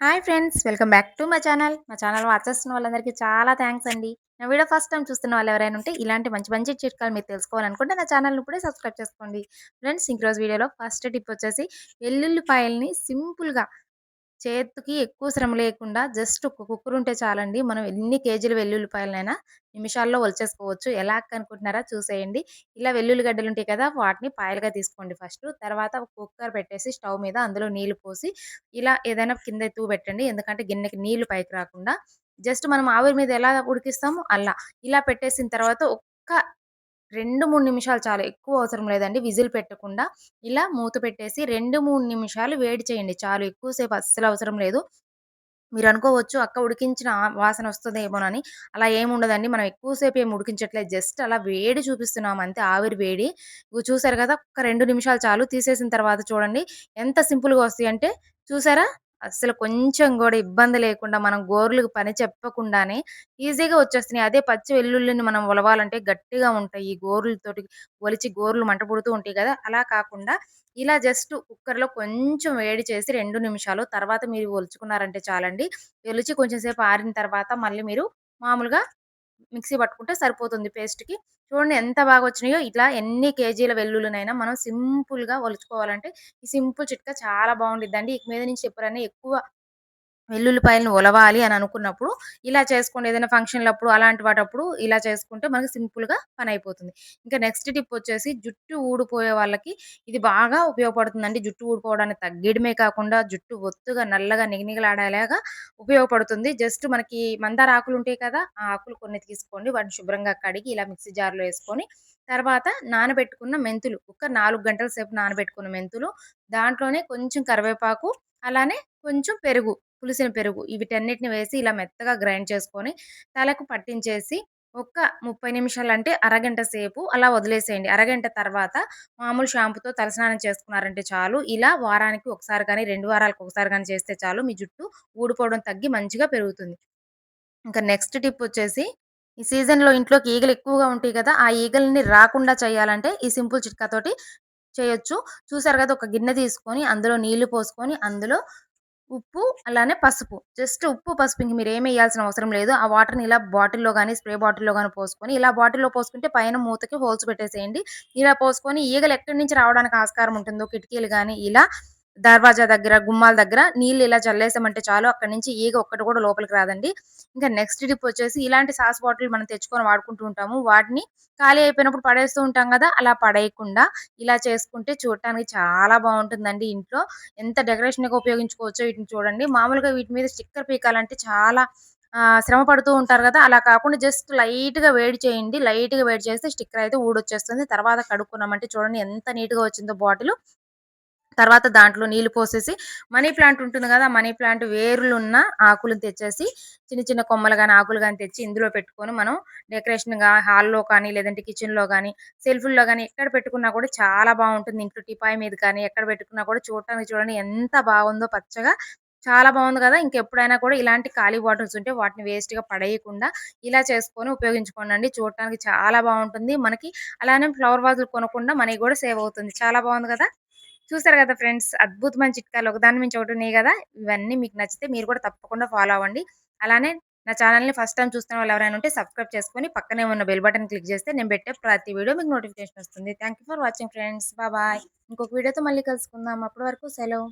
Hi friends welcome back to మా channel. మా channel watch చేస్తున్న వాళ్ళందరికీ చాలా థ్యాంక్స్ అండి. నా వీడియో ఫస్ట్ టైం చూస్తున్న వాళ్ళు ఎవరైనా ఉంటే ఇలాంటి మంచి మంచి చిట్కాలు మీరు తెలుసుకోవాలనుకుంటే నా ఛానల్ ఇప్పుడే సబ్స్క్రైబ్ చేసుకోండి. ఫ్రెండ్స్ ఇంకరోజు వీడియోలో ఫస్ట్ టిప్ వచ్చేసి వెల్లుల్లిపాయల్ని సింపుల్గా చేతికి ఎక్కువ శ్రమ లేకుండా జస్ట్ ఒక కుక్కర్ ఉంటే చాలండి. మనం ఎన్ని కేజీల వెల్లుల్లిపాయలనైనా నిమిషాల్లో ఒలిచేసుకోవచ్చు. ఎలా అనుకుంటున్నారా చూసేయండి. ఇలా వెల్లుల్లి గడ్డలు ఉంటాయి కదా వాటిని పాయలుగా తీసుకోండి ఫస్ట్. తర్వాత కుక్కర్ పెట్టేసి స్టవ్ మీద అందులో నీళ్ళు పోసి ఇలా ఏదైనా కింద ఎత్తుకు పెట్టండి. ఎందుకంటే గిన్నెకి నీళ్ళు పైకి రాకుండా. జస్ట్ మనం ఆవిరి మీద ఎలా ఉడికిస్తామో అలా. ఇలా పెట్టేసిన తర్వాత ఒక్క రెండు మూడు నిమిషాలు చాలు. ఎక్కువ అవసరం లేదండి. విజిల్ పెట్టకుండా ఇలా మూత పెట్టేసి రెండు మూడు నిమిషాలు వేడి చేయండి. చాలు. ఎక్కువసేపు అస్సలు అవసరం లేదు. మీరు అనుకోవచ్చు అక్క ఉడికించిన వాసన వస్తుందేమోనని. అలా ఏముండదండి మనం ఎక్కువసేపు ఏమి ఉడికించట్లేదు. జస్ట్ అలా వేడి చూపిస్తున్నాం అంతే. ఆవిరి వేడి. చూసారు కదా ఒక రెండు నిమిషాలు చాలు. తీసేసిన తర్వాత చూడండి ఎంత సింపుల్గా వస్తాయి అంటే చూసారా? అస్సలు కొంచెం కూడా ఇబ్బంది లేకుండా మనం గోర్లకు పని చెప్పకుండానే ఈజీగా వచ్చేస్తున్నాయి. అదే పచ్చి వెల్లుల్లిని మనం ఒలవాలంటే గట్టిగా ఉంటాయి. ఈ గోర్లతోటి ఒలిచి గోర్లు మంట పుడుతూ ఉంటాయి కదా! అలా కాకుండా ఇలా జస్ట్ కుక్కర్లో కొంచెం వేడి చేసి రెండు నిమిషాలు తర్వాత మీరు ఒలుచుకున్నారంటే చాలండి. ఒలిచి కొంచెం సేపు ఆరిన తర్వాత మళ్ళీ మీరు మామూలుగా మిక్సీ పట్టుకుంటే సరిపోతుంది పేస్ట్‌కి. చూడండి ఎంత బాగా వచ్చినాయో ఇట్లా ఎన్ని కేజీల వెల్లుల్లినైనా మనం సింపుల్‌గా ఒలుచుకోవాలంటే ఈ సింపుల్ చిట్కా చాలా బాగుండిద్దండి. ఇక మీద నుంచి ఎప్పుడైనా ఎక్కువ వెల్లుల్లిపాయలను ఒలవాలి అని అనుకున్నప్పుడు ఇలా చేసుకోండి. ఏదైనా ఫంక్షన్‌లప్పుడు అలాంటి వాటప్పుడు ఇలా చేసుకుంటే మనకు సింపుల్‌గా పని అయిపోతుంది. ఇంకా నెక్స్ట్ టిప్ వచ్చేసి జుట్టు ఊడిపోయే వాళ్ళకి ఇది బాగా ఉపయోగపడుతుందండి. జుట్టు ఊడిపోవడానికి తగ్గడమే కాకుండా జుట్టు ఒత్తుగా నల్లగా నిగనిగలాడేలాగా ఉపయోగపడుతుంది. జస్ట్ మనకి మందార ఆకులు ఉంటాయి కదా! ఆ ఆకులు కొన్ని తీసుకోండి. వాటిని శుభ్రంగా కడిగి ఇలా మిక్సీ జార్‌లో వేసుకొని తర్వాత నానబెట్టుకున్న మెంతులు ఒక నాలుగు గంటల సేపు నానబెట్టుకున్న మెంతులు దాంట్లోనే కొంచెం కరివేపాకు అలానే కొంచెం పెరుగు పులిసిన పెరుగు వీటన్నిటిని వేసి ఇలా మెత్తగా గ్రైండ్ చేసుకొని తలకు పట్టించేసి ఒక్క 30 నిమిషాలు అంటే అరగంట సేపు అలా వదిలేసేయండి. అరగంట తర్వాత మామూలు షాంపూతో తలస్నానం చేసుకున్నారంటే చాలు. ఇలా వారానికి ఒకసారి కానీ, రెండు వారాలకు ఒకసారి కానీ చేస్తే చాలు మీ జుట్టు ఊడిపోవడం తగ్గి మంచిగా పెరుగుతుంది. ఇంకా నెక్స్ట్ టిప్ వచ్చేసి ఈ సీజన్‌లో ఇంట్లోకి ఈగలు ఎక్కువగా ఉంటాయి కదా! ఆ ఈగల్ని రాకుండా చేయాలంటే ఈ సింపుల్ చిట్కాతోటి చేయొచ్చు. చూసారు కదా! ఒక గిన్నె తీసుకొని అందులో నీళ్ళు పోసుకొని అందులో ఉప్పు అలానే పసుపు. జస్ట్ ఉప్పు పసుపు ఇంక మీరు ఏమి వేయాల్సిన అవసరం లేదు. ఆ వాటర్ని ఇలా బాటిల్లో కానీ స్ప్రే బాటిల్లో కానీ పోసుకొని ఇలా బాటిల్లో పోసుకుంటే పైన మూతకి హోల్స్ పెట్టేసేయండి. ఇలా పోసుకొని ఈగలు ఎక్కడి నుంచి రావడానికి ఆస్కారం ఉంటుందో కిటికీలు కానీ ఇలా దర్వాజా దగ్గర గుమ్మాల దగ్గర నీళ్ళు ఇలా చల్లేసామంటే చాలు. అక్కడ నుంచి ఈగ ఒక్కటి కూడా లోపలికి రాదండి. ఇంకా నెక్స్ట్ టిప్ వచ్చేసి ఇలాంటి సాస్ బాటిల్ మనం తెచ్చుకొని వాడుకుంటూ ఉంటాము. వాటిని ఖాళీ అయిపోయినప్పుడు పడేస్తూ ఉంటాం కదా అలా పడేయకుండా ఇలా చేసుకుంటే చూడటానికి చాలా బాగుంటుందండి ఇంట్లో. ఎంత డెకరేషన్గా ఉపయోగించుకోవచ్చో వీటిని చూడండి. మామూలుగా వీటి మీద స్టిక్కర్ పీకాలంటే చాలా శ్రమ పడుతూ ఉంటారు కదా. అలా కాకుండా జస్ట్ లైట్గా వేడి చేయండి. లైట్గా వేడి చేస్తే స్టిక్కర్ అయితే ఊడొచ్చేస్తుంది. తర్వాత కడుక్కున్నామంటే చూడండి ఎంత నీట్గా వచ్చిందో బాటిల్ తర్వాత దాంట్లో నీళ్ళు పోసేసి మనీ ప్లాంట్ ఉంటుంది కదా మనీ ప్లాంట్ వేర్లున్న ఆకులను తెచ్చేసి చిన్న చిన్న కొమ్మలు కానీ ఆకులు కానీ తెచ్చి ఇందులో పెట్టుకొని మనం డెకరేషన్గా హాల్లో కానీ లేదంటే కిచెన్లో కానీ సెల్ఫ్ల్లో కానీ ఎక్కడ పెట్టుకున్నా కూడా చాలా బాగుంటుంది. ఇంట్లో టిపాయి మీద కానీ ఎక్కడ పెట్టుకున్నా కూడా చూడటానికి చూడండి ఎంత బాగుందో పచ్చగా. చాలా బాగుంది కదా ఇంకెప్పుడైనా కూడా ఇలాంటి ఖాళీ బాటిల్స్ ఉంటే వాటిని వేస్ట్గా పడేయకుండా ఇలా చేసుకొని ఉపయోగించుకోండి చూడటానికి చాలా బాగుంటుంది. మనకి అలానే ఫ్లవర్ వాజులు కొనకుండా మనకి కూడా సేవ్ అవుతుంది. చాలా బాగుంది కదా. చూసారు కదా ఫ్రెండ్స్? అద్భుతమైన చిట్కాలు. ఒకదాని మించి ఒకటి ఉన్నాయి కదా? ఇవన్నీ మీకు నచ్చితే మీరు కూడా తప్పకుండా ఫాలో అవ్వండి. అలానే నా ఛానల్ని ఫస్ట్ టైం చూస్తున్న వాళ్ళు ఎవరైనా ఉంటే సబ్స్క్రైబ్ చేసుకొని పక్కనే ఉన్న బెల్ బటన్ క్లిక్ చేస్తే నేను పెట్టే ప్రతి వీడియో మీకు నోటిఫికేషన్ వస్తుంది. Thank for watching friends. Bye. ఇంకొక వీడియోతో మళ్ళీ కలుసుకుందాం. అప్పటి వరకు సెలవు.